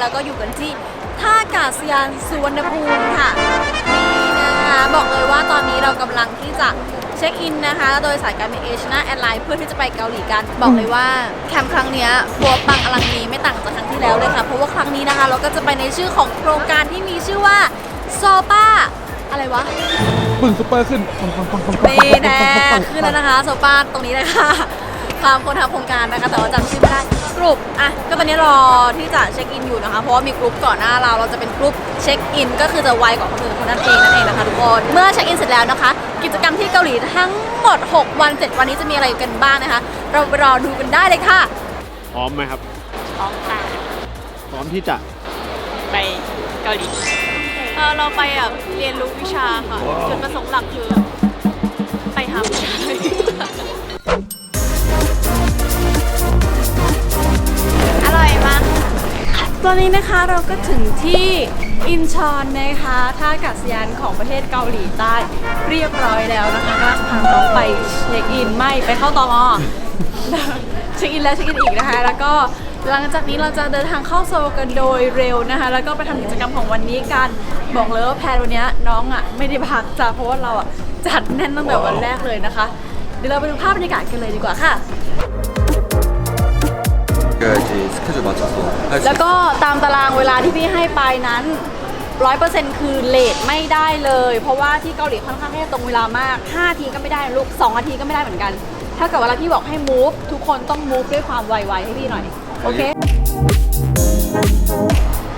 แล้วก็อยู่กันที่ท่าอากาศยานสุวรรณภูมิค่ะนี่นะคะบอกเลยว่าตอนนี้เรากำลังที่จะเช็คอินนะคะ โดยสายการบินเอชนาแอร์ไลน์เพื่อที่จะไปเกาหลีกันบอกเลยว่าแคมป์ครั้งเนี้ยปัวปังอลังนี้ไม่ต่างจากครั้งที่แล้วเลยค่ะ เพราะว่าครั้งนี้นะคะ เราก็จะไปในชื่อของโครงการที่มีชื่อว่าโซป้าอะไรวะ ปึ้งซุปเปอร์ขึ้นปังปังปังปังปังนี่แน่ขึ้นแล้วนะคะโซฟาตรงนี้เลยค่ะ ตามคนทำโครงการนะคะแต่ว่าจำชื่อไม่ได้กลุ่มอะก็ตอนนี้รอที่จะเช็คอินอยู่นะคะ เพราะว่ามีกลุ่มก่อนหน้าเราเราจะเป็นกลุ่มเช็คอินก็คือจะไวกว่าคนอื่นคนนั้นเองนั่นเองนะคะทุกคนเมื่อเช็คอินเสร็จแล้วนะคะ กิจกรรมที่เกาหลีทั้งหมด 6 วัน 7 วันนี้จะมีอะไรกันบ้างนะคะ เราไปรอดูกันได้เลยค่ะพร้อมไหมครับ พร้อมค่ะพร้อมที่จะไปเกาหลีเออเราไปแบบเรียนรู้วิชาค่ะจุดประสงค์หลักคือ อนนี้นะคะเราก็ถึงที่อินชอนนะคะท่าอากาศยานของประเทศเกาหลีใต้เรียบร้อยแล้วนะคะก็จะพาน้องไปเช็คอินไม่ไปเข้าตอมอเช็คอินแล้วเช็คอินอีกนะคะ แล้วก็หลังจากนี้เราจะเดินทางเข้าโซลกันโดยเร็วนะคะ แล้วก็ไปทำกิจกรรมของวันนี้กันบอกเลยว่าแพลนวันนี้น้องอะไม่ได้พักจ้ะเพราะว่าเราอะจัดแน่นตั้งแต่วันแรกเลยนะคะ เดี๋ยวเราไปดูภาพบรรยากาศกันเลยดีกว่าค่ะ 그 이제 스케줄 맞춰서 할 수 แล้วก็ตามตารางเวลาที่พี่ให้ไปนั้นร้อยเปอร์เซ็นต์คือเลทไม่ได้เลย เพราะว่าที่เกาหลีค่อนข้างที่จะตรงเวลามาก5นาทีก็ไม่ได้นะลูก2นาทีก็ไม่ได้เหมือนกัน ถ้าเกิดเวลาพี่บอกให้ move ทุกคนต้อง move ด้วยความไวๆให้พี่หน่อย โอเค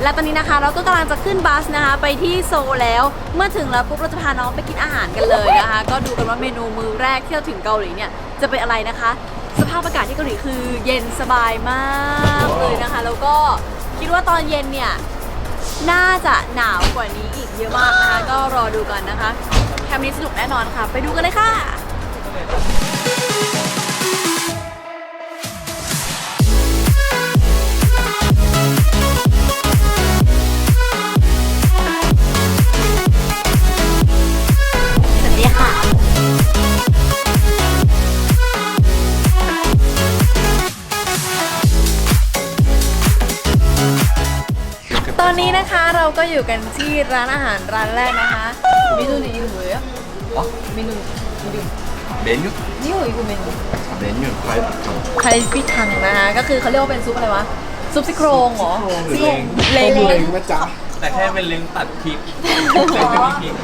และตอนนี้นะคะเราก็กำลังจะขึ้นบัสนะคะ ไปที่โซลแล้ว เมื่อถึงแล้วปุ๊บเราจะพาน้องไปกินอาหารกันเลยนะคะ ก็ดูกันว่าเมนูมื้อแรกที่เราถึงเกาหลีเนี่ยจะเป็นอะไรนะคะ สภาพอากาศที่เกาหลีคือเย็นสบายมากเลยนะคะ แล้วก็คิดว่าตอนเย็นเนี่ย น่าจะหนาวกว่านี้อีกเยอะมากนะคะ ก็รอดูกันนะคะ แคมป์นี้สนุกแน่นอนค่ะ ไปดูกันเลยค่ะ อยู่กันที่ร้านอาหารร้านแรกนะคะเมนูนี้อยู่เลยเมนู 메뉴? นี่อยู่อีกเมนู 메뉴 갈비탕 ไทยปิทังนะคะก็คือเขาเรียกว่าเป็นซุปอะไรวะ ซุปซี่โครงเหรอซี่โครงเล้ง เล็งนะจ๊ะ แต่แค่เป็นเล้งตัดพริก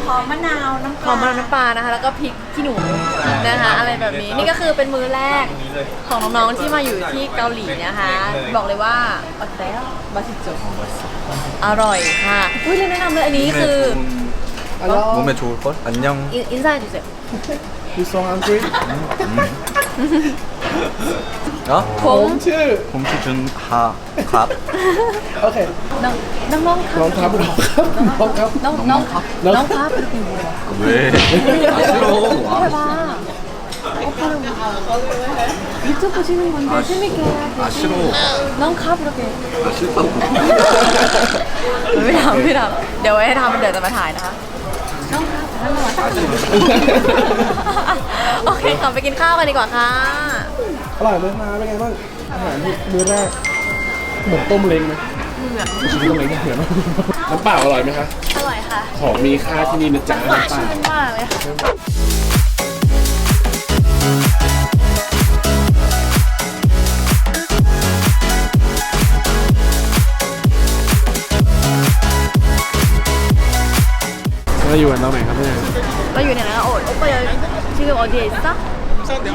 หอมมะนาวน้ำปลาหอมมะนาวน้ำปลานะคะ แล้วก็พริกขี้หนูนะคะ อะไรแบบนี้ นี่ก็คือเป็นมื้อแรกของน้องๆที่มาอยู่ที่เกาหลีนะคะ บอกเลยว่าอดแล้วบาสิโจอร่อยค่ะอุ้ยเลยแนะนำเลยอันนี้คือ 몸에 좋을 걸? 안녕 อินอินซ่าจุเซ You so hungry 어? ผม ชื่อ 봄치준 하 갑. โอเค น้องน้องน้องค น้ รั อบ งครับน้องครับน้องครับ น้องน้องครับน้องครับ 왜? 아 싫어. 와. 해봐 오빠는 유튜브 보시는 건데 재밌게 해야지 아 싫어.น้องครับ이렇게 아 싫다고. ไม่ทำไม่ทำเดี๋ยวไว้ให้ทำเดี๋ยวจะมาถ่ายนะคะ น้อง เคค่ะไปกินข้าวกันดีกว่าค่ะ อร่อยไหมมาเป็นไงบ้างอาหารมื้อแรกเหมือนต้มเล้งไหมเหมือนต้มเล้งเหมือนน้ำเปล่าอร่อยไหมคะอร่อยค่ะของมีค่าที่นี่นะจ๊ะหวานน้ำเปล่า ชื่นมากเลยค่ะ เราอยู่กันตรงไหนครับเนี่ยเราอยู่ในนั้นโอ๊ยโอ๊ย 지금어디에있어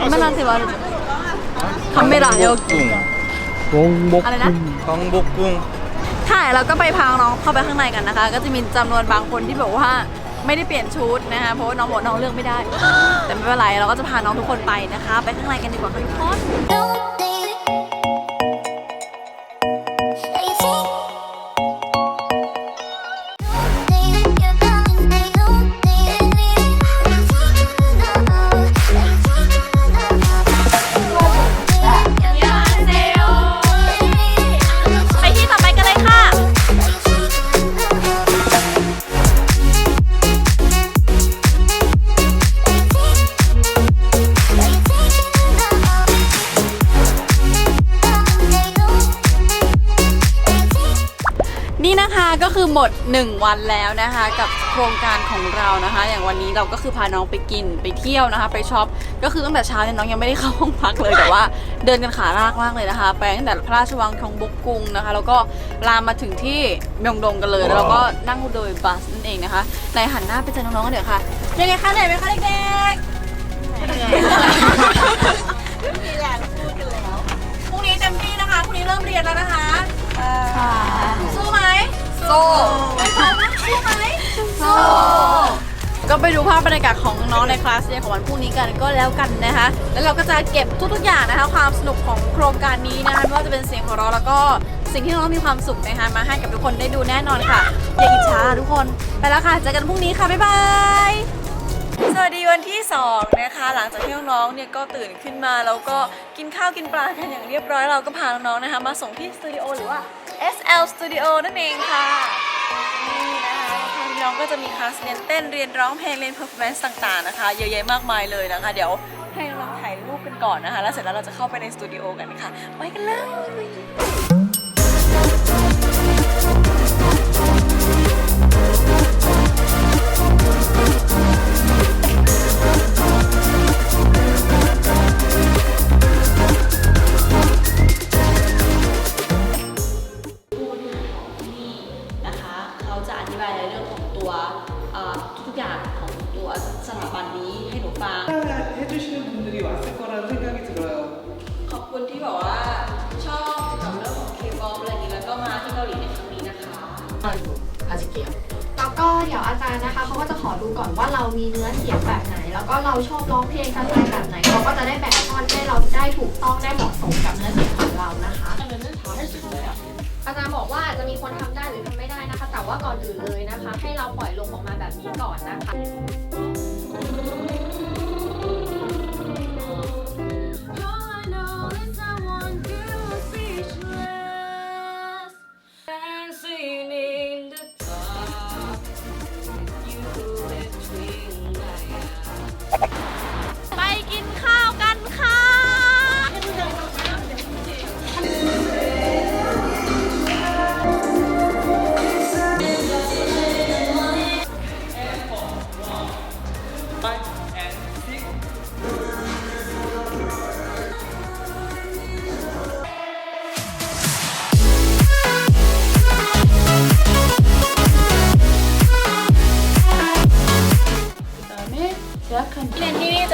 카메라한테 말해줘 카메라 여기 꿍. วงบก อะไรนะ 경복궁. ถ่ายแล้วก็ไปพาน้องเข้าไปข้างในกันนะคะ ก็จะมีจำนวนบางคนที่แบบว่าไม่ได้เปลี่ยนชุดนะคะ เพราะว่าน้องบอกน้องเลือกไม่ได้ แต่ไม่เป็นไรเราก็จะพาน้องทุกคนไปนะคะ ไปข้างในกันดีกว่าค่ะทุกคน ก็คือหมด 1 วันแล้วนะคะ กับโครงการของเรานะคะ อย่างวันนี้เราก็คือพาน้องไปกินไปเที่ยวนะคะ ไปช็อปก็คือตั้งแต่เช้าเนี่ยน้องยังไม่ได้เข้าห้องพักเลยแต่ว่าเดินกันขาลากมากเลยนะคะ ไปตั้งแต่พระราชวังทองบกกรุงนะคะ แล้วก็ลามมาถึงที่เมียงดงกันเลยแล้วเราก็นั่งโดยบัสนั่นเองนะคะในหันหน้าไปเจอน้องๆกันเดี๋ยวค่ะยังไงคะเหนื่อยไหมคะเด็กๆไม่มีแรงพูดกันแล้วพรุ่งนี้เต็มที่นะคะพรุ่งนี้เริ่มเรียนแล้วนะคะค่ะ สู้ไหมสู้ไม่พร้อมนะสู้ไหมสู้ก็ไปดูภาพบรรยากาศของน้องๆในคลาสเรียนของวันพรุ่งนี้กันก็แล้วกันนะคะ แล้วเราก็จะเก็บทุกๆอย่างนะคะ ความสนุกของโครงการนี้นะคะไม่ว่าจะเป็นเสียงหัวเราะแล้วก็สิ่งที่น้องๆมีความสุขนะคะมาให้กับทุกคนได้ดูแน่นอนค่ะ อย่าอิจฉาทุกคน ไปแล้วค่ะเจอกันพรุ่งนี้ค่ะบ๊ายบาย สวัสดีวันที่ 2 นะคะ หลังจากที่น้องๆเนี่ยก็ตื่นขึ้นมาแล้วก็กินข้าวกินปลากันอย่างเรียบร้อยเราก็พาน้องๆนะคะ มาส่งที่สตูดิโอหรือว่า SL Studio นั่นเองค่ะ นี่นะคะทางน้องก็จะมีคลาสเรียนเต้นเรียนร้องเพลงเรียน performance ต่างๆนะคะ เยอะแยะมากมายเลยนะคะ เดี๋ยวให้น้องๆถ่ายรูปกันก่อนนะคะ แล้วเสร็จแล้วเราจะเข้าไปในสตูดิโอกันค่ะไปกันเลย ก่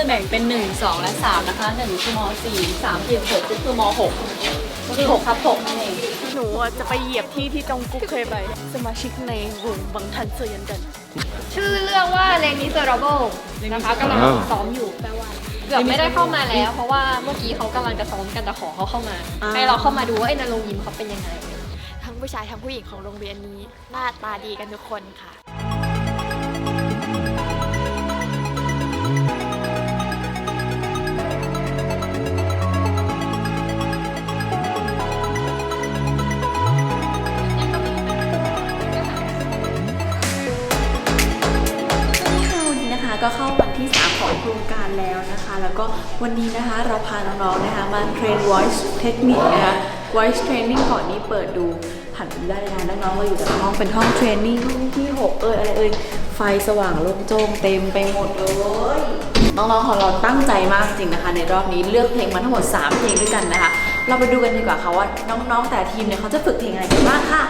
จะแบ่งเป็น 1 2 และ 3 นะคะ 1 คือม .4 3คือ6ก็คือม .6 ก็คือ6ทับ6นั่นเองหนูอะจะไปเหยียบที่ที่จงกุ๊กเคยไป สมาชิกในวงบังทันเซอยันดัน ชื่อเรื่องว่า l e n Miserable นะคะกำลังซ้อมอยู่แปลว่าเกือบไม่ได้เข้ามาแล้ว เพราะว่าเมื่อกี้เขากำลังจะซ้อมกันแต่ขอเขาเข้ามาให้เราเข้ามาดูว่าไอ้นรงค์ยิมเขาเป็นยังไง ทั้งผู้ชายทั้งผู้หญิงของโรงเรียนนี้ หน้าตาดีกันทุกคนค่ะ การแล้วนะคะ แล้วก็วันนี้นะคะเราพาน้องๆนะคะมาเทรน voice technique นะคะ voice training ก่อนนี้เปิดดูหันไปได้เลยนะน้องๆเราอยู่ในห้องเป็นห้องเทรนนิ่งห้องที่ 6 เอยอะไรเอยไฟสว่างโล่งโจ้งเต็มไปหมดเลยน้องๆของเราตั้งใจมากจริงนะคะ ในรอบนี้เลือกเพลงมาทั้งหมด 3 เพลงด้วยกันนะคะ เราไปดูกันดีกว่าค่ะว่าน้องๆแต่ทีมเนี่ยเขาจะฝึกเพลงอะไรกันบ้างค่ะ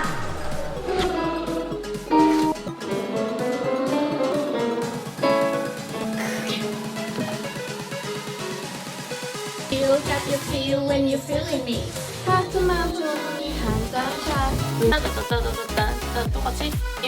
feel that you feel when you're feeling me 하트만 보니 항상 샷 따따따따따따 똑같이 예.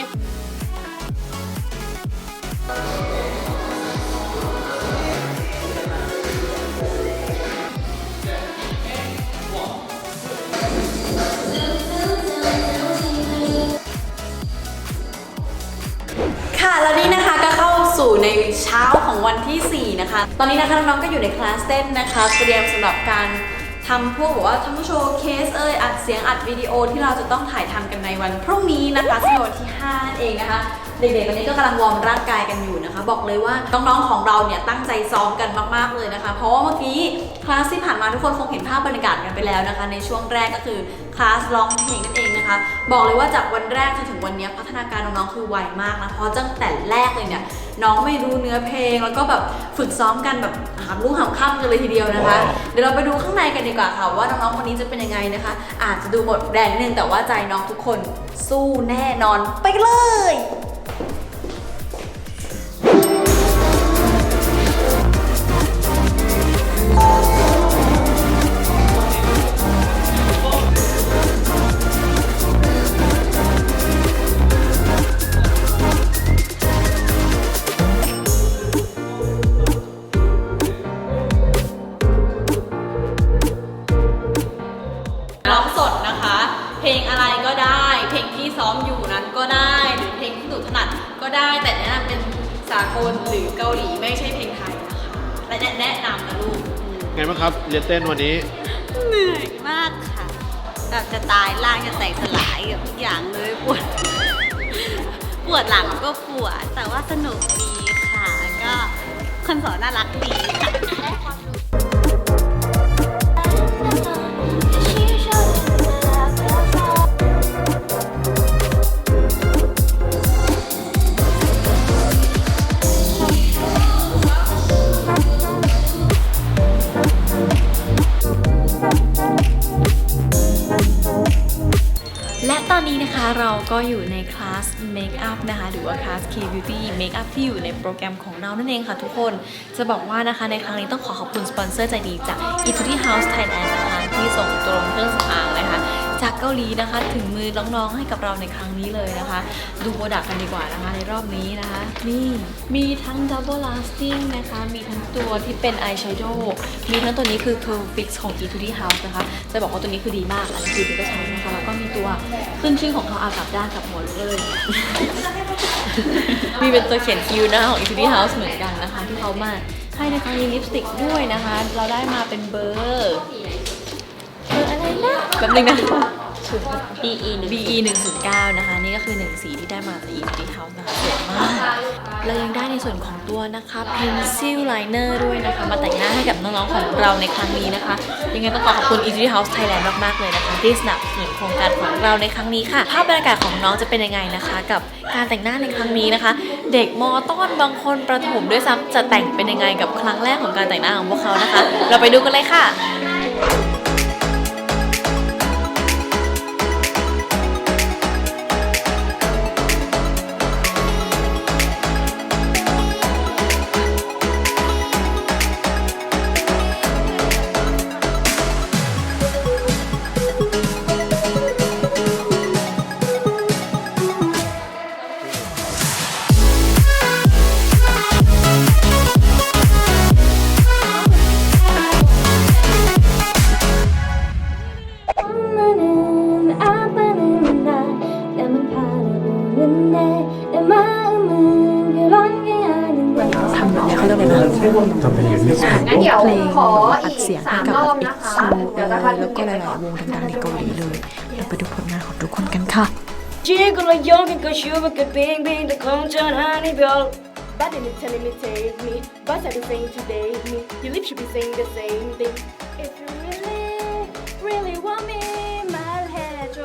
สู่ในเช้าของวันที่ 4 นะคะ ตอนนี้นะคะน้องๆก็อยู่ในคลาสเต้นนะคะ เตรียมสำหรับการทำพวกแบบว่าทำโชว์เคสเอ่ยอัดเสียงอัดวิดีโอที่เราจะต้องถ่ายทำกันในวันพรุ่งนี้นะคะซึ่งเป็นวันที่5นั่นเองนะคะ เด็กๆตอนนี้ก็กำลังวอร์มร่างกายกันอยู่นะคะ บอกเลยว่าน้องๆของเราเนี่ยตั้งใจซ้อมกันมากๆเลยนะคะ เพราะว่าเมื่อกี้คลาสที่ผ่านมาทุกคนคงเห็นภาพบรรยากาศกันไปแล้วนะคะ ในช่วงแรกก็คือคลาสร้องเพลงนั่นเองนะคะ บอกเลยว่าจากวันแรกจนถึงวันนี้พัฒนาการน้องๆคือไวมากนะเพราะตั้งแต่แรกเลยเนี่ยน้องไม่รู้เนื้อเพลง แล้วก็แบบฝึกซ้อมกันแบบหามรุ่งหามค่ำกันเลยทีเดียวนะคะ เดี๋ยวเราไปดูข้างในกันดีกว่าค่ะว่าน้องๆคนนี้จะเป็นยังไงนะคะ อาจจะดูหมดแรงนิดนึงแต่ว่าใจน้องทุกคนสู้แน่นอนไปกันเลย รียนเต้นวันนี้ เหนื่อยมากค่ะแบบจะตายร่างจะแตกสลายกับทุกอย่างเลยปวด ปวดหลังก็ปวด แต่ว่าสนุกดีค่ะ ก็คนสอนน่ารักดีค่ะ K Beauty Make Up ที่อยู่ในโปรแกรมของเรานั่นเองค่ะทุกคน จะบอกว่านะคะในครั้งนี้ต้องขอขอบคุณสปอนเซอร์ใจดีจาก Etude House Thailand นะคะที่ส่งตรงเครื่องสำอางนะคะจากเกาหลีนะคะถึงมือน้องๆให้กับเราในครั้งนี้เลยนะคะ ดูโปรดักต์กันดีกว่านะคะในรอบนี้นะคะ นี่มีทั้ง Double Lasting นะคะ มีทั้งตัวที่เป็น Eyeshadow มีทั้งตัวนี้คือ Curl Fix ของ Etude House นะคะ จะบอกว่าตัวนี้คือดีมากอันนี้คือพี่ก็ใช้นะคะ แล้วก็มีตัวขึ้นชื่อของเขาอากับด้านกับหัวเลย มีเป็นตัวเขียนคิวหน้าของ Etude House เหมือนกันนะคะ ที่เขามาให้ในครั้งนี้ลิปสติกด้วยนะคะ เราได้มาเป็นเบอร์ เบอร์อะไรนะแบบนึงนะ BE 1 BE 109นะคะ นี่ก็คือ 1 สีที่ได้มาจาก Etude House นะคะสวยมาก เรายังได้ในส่วนของตัวนะคะ Pencil Liner ด้วยนะคะ มาแต่งหน้าให้กับน้องๆของเราในครั้งนี้นะคะ ยังไงต้องขอขอบคุณ Etude House Thailand มากๆเลยนะคะ ที่สนับสนุนโครงการของเราในครั้งนี้ค่ะ ภาพบรรยากาศของน้องจะเป็นยังไงนะคะ กับการแต่งหน้าในครั้งนี้นะคะ เด็กมอต้นบางคนประถมด้วยซ้ำจะแต่งเป็นยังไงกับครั้งแรกของการแต่งหน้าของพวกเขานะคะ เราไปดูกันเลยค่ะ แบบนี้เขาเรียกอะไรนะ งั้นเดี๋ยวขอ อั อี ด ก เสียง สา ให้ ม กับ รอบ อี นะ ก คะ ซู เดี๋ยวจะมา แล้วก็หลายๆวงดังๆในเกาหลีเลยเราไปดูผลงานของทุกคนกันค่ะ 지구로 여긴 것이오밖에 빙빙 더 공전한 이별 But then it's telling me take me But I've been saying today me Your lips should be saying the same thing If you really, really want me 말해줘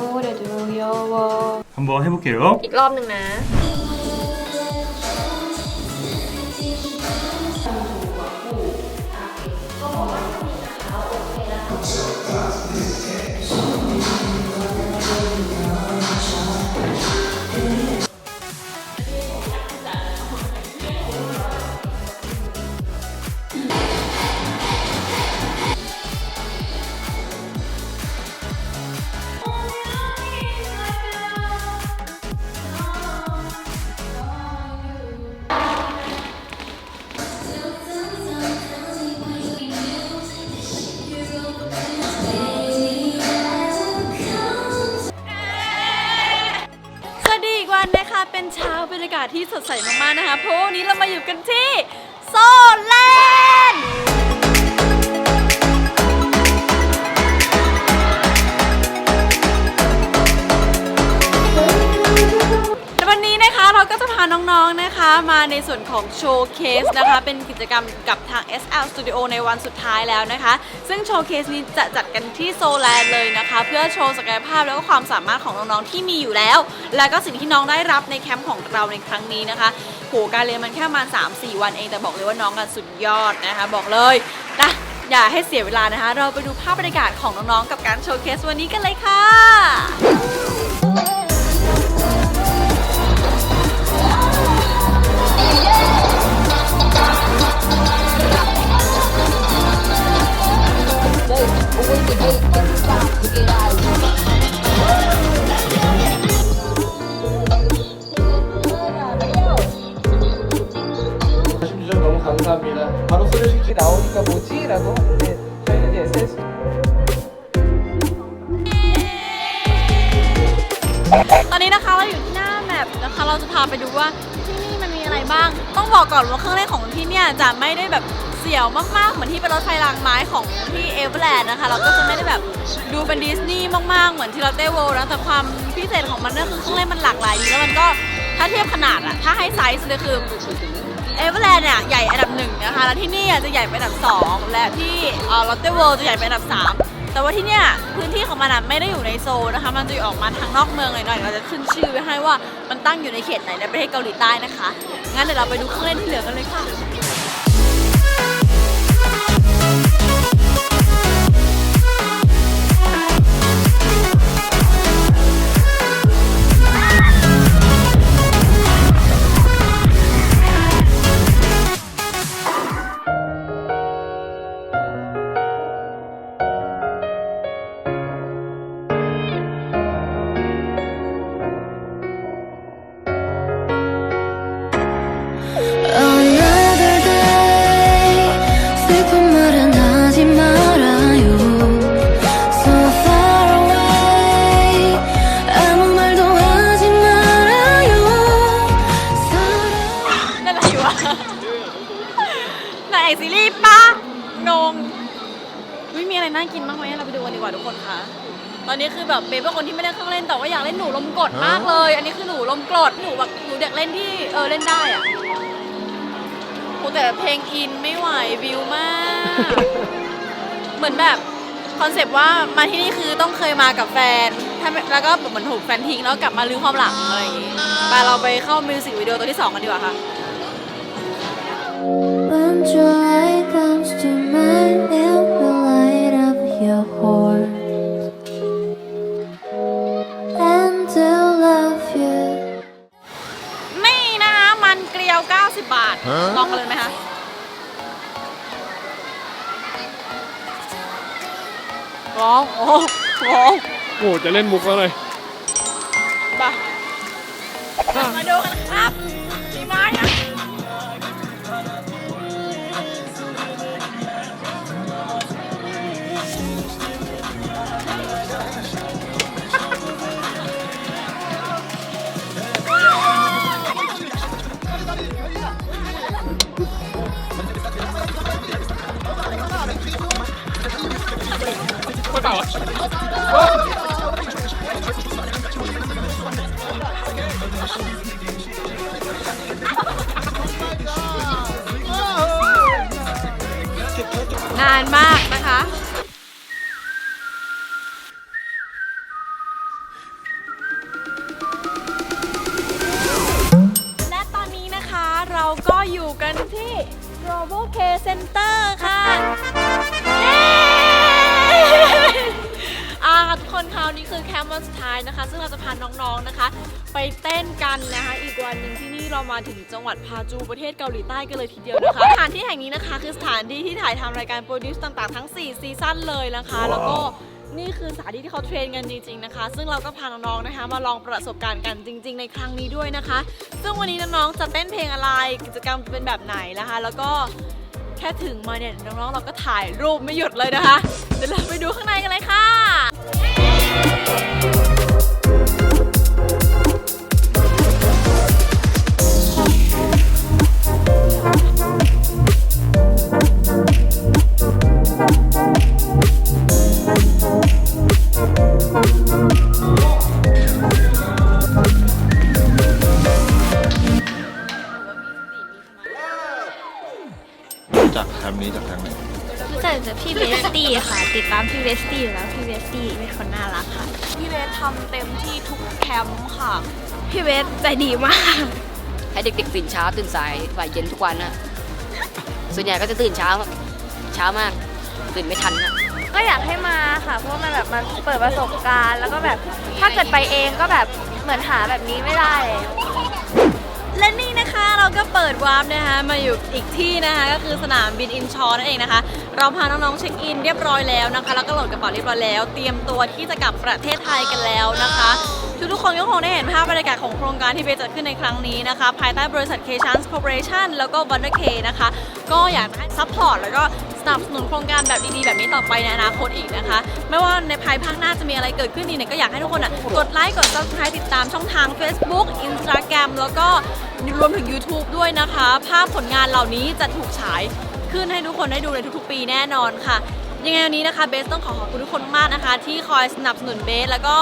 아무래도 두려워 한번 해볼게요. อีกรอบหนึ่งนะ มาในส่วนของโชว์เคสนะคะ เป็นกิจกรรมกับทาง SL Studio ในวันสุดท้ายแล้วนะคะ ซึ่งโชว์เคสนี้จะจัดกันที่โซแลนด์เลยนะคะ เพื่อโชว์ศักยภาพแล้วก็ความสามารถของน้องๆที่มีอยู่แล้ว และก็สิ่งที่น้องได้รับในแคมป์ของเราในครั้งนี้นะคะโหการเรียนมันแค่ประมาณ 3-4 วันเองแต่บอกเลยว่าน้องกันสุดยอดนะคะ บอกเลยนะอย่าให้เสียเวลานะคะ เราไปดูภาพบรรยากาศของน้องๆกับการโชว์เคสวันนี้กันเลยค่ะ เป็นดิสนีย์มาก ๆ เหมือนที่เราเต้เวิลด์นะแต่ความพิเศษของมันก็คือเครื่องเล่นมันหลากหลายดีแล้วมันก็ถ้าเทียบขนาดอะถ้าให้ไซส์เลยคือเอเวอร์แลนด์เนี่ยใหญ่อันดับหนึ่งนะคะแล้วที่นี่อะจะใหญ่เป็นอันดับสองและที่เออลอตเตเวิลด์จะใหญ่เป็นอันดับสามแต่ว่าที่เนี่ยพื้นที่ของมันอะไม่ได้อยู่ในโซลนะคะมันจะอยู่ออกมาทางนอกเมืองหน่อยๆเราจะขึ้นชื่อไว้ให้ว่ามันตั้งอยู่ในเขตไหนในประเทศเกาหลีใต้นะคะ งั้นเดี๋ยวเราไปดูเครื่องเล่นที่เหลือกันเลยค่ะ อนนี้คือแบบเบย์เป็นคนที่ไม่ได้เครื่องเล่นแต่ว่าอยากเล่นหนูลมกดมากเลย อันนี้คือหนูลมกรดหนูแบบหนูเด็กเล่นที่เออเล่นได้อะโหแต่เพลงอินไม่ไหววิวมาก เหมือนแบบคอนเซปต์ว่ามาที่นี่คือต้องเคยมากับแฟนถ้าไม่แล้วก็เหมือนถูกแฟนทิ้งแล้วกลับมาลื้อความหลังอะไรอย่างงี้ไปเราไปเข้ามิวสิกวิดีโอตัวที่สองกันดีกว่าค่ะ When joy comes to mind ลองกันเลยไหมคะร้องโอ้ร้องโอ้จะเล่นมุกแล้วเลยไปมาดูกันครับ นานมากนะคะ และตอนนี้นะคะเราก็อยู่กันที่ Global K Center ค่ะ นคราวนี้คือแคมป์วันสุดท้ายนะคะ ซึ่งเราจะพาน้องๆนะคะ ไปเต้นกันนะคะ อีกวันหนึ่งที่นี่เรามาถึงจังหวัดพาจูประเทศเกาหลีใต้กันเลยทีเดียวนะคะสถานที่แห่งนี้นะคะคือสถานที่ที่ถ่ายทำรายการโปรดิวซ์ต่างๆทั้ง 4 ซีซั่นเลยนะคะ แล้วก็นี่คือสถานที่ที่เขาเทรนกันจริงๆนะคะ ซึ่งเราก็พาน้องๆนะคะ มาลองประสบการณ์กันจริง ๆ ในครั้งนี้ด้วยนะคะ ซึ่งวันนี้น้องๆจะเต้นเพลงอะไรกิจกรรมจะเป็นแบบไหนนะคะ แล้วก็แค่ถึงมาเนี่ยน้องๆเราก็ถ่ายรูปไม่หยุดเลยนะคะ เดี๋ยวเราไปดูข้างในกันเลยค่ะ จ เด็กๆตื่นเช้าตื่นสายบ่ายเย็นทุกวันนะส่วนใหญ่ก็จะตื่นเช้าเช้ามากตื่นไม่ทันนะก็อยากให้มาค่ะ เพราะว่ามันแบบมันเปิดประสบการณ์ แล้วก็แบบถ้าเกิดไปเองก็แบบเหมือนหาแบบนี้ไม่ได้เลยและนี่นะคะเราก็เปิดวาร์ปนะคะมาอยู่อีกที่นะคะก็คือสนามบินอินชอนนั่นเองนะคะ เราพาน้องๆเช็คอินเรียบร้อยแล้วนะคะ แล้วก็โหลดกระเป๋าเรียบร้อยแล้ว เตรียมตัวที่จะกลับประเทศไทยกันแล้วนะคะ ทุกๆคนก็คงได้เห็นภาพบรรยากาศของโครงการที่เบสจัดขึ้นในครั้งนี้นะคะ ภายใต้บริษัท K Chance Corporation แล้วก็ w o n d e r K นะคะ ก็อยากให้ซัพพอร์ตแล้วก็สนับสนุนโครงการแบบดีๆ แบบนี้ต่อไปในอนาคตอีกนะคะ ไม่ว่าในภายภาคหน้าจะมีอะไรเกิดขึ้นอีกเนี่ยก็อยากให้ทุกคนอะกดไลค์กด subscribe ติดตามช่องทาง Facebook Instagram แล้วก็รวมถึง YouTube ด้วยนะคะ ภาพผลงานเหล่านี้จะถูกฉายขึ้นให้ทุกคนได้ดูในทุกๆ ปีแน่นอนค่ะ ยังไงวันนี้นะคะเบสต้องขอขอบคุณทุกคนมากนะคะ ที่คอยสนับสนุนเบสแล้วก็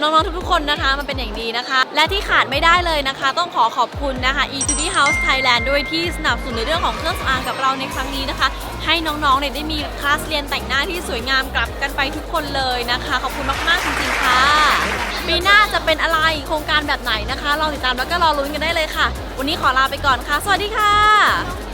น้องๆทุกๆคนนะคะมันเป็นอย่างดีนะคะ และที่ขาดไม่ได้เลยนะคะ ต้องขอขอบคุณนะคะ e t u d y House Thailand ด้วยที่สนับสนุนในเรื่องของเครื่องสำอางกับเราในครั้งนี้นะคะ ให้น้องๆเนี่ยได้มีคลาสเรียนแต่งหน้าที่สวยงามกลับกันไปทุกคนเลยนะคะ ขอบคุณมากๆจริงๆค่ะปีหน้าจะเป็นอะไรโครงการแบบไหนนะคะรอติดตามแล้วก็รอลุ้นกันได้เลยค่ะ วันนี้ขอลาไปก่อนค่ะ สวัสดีค่ะ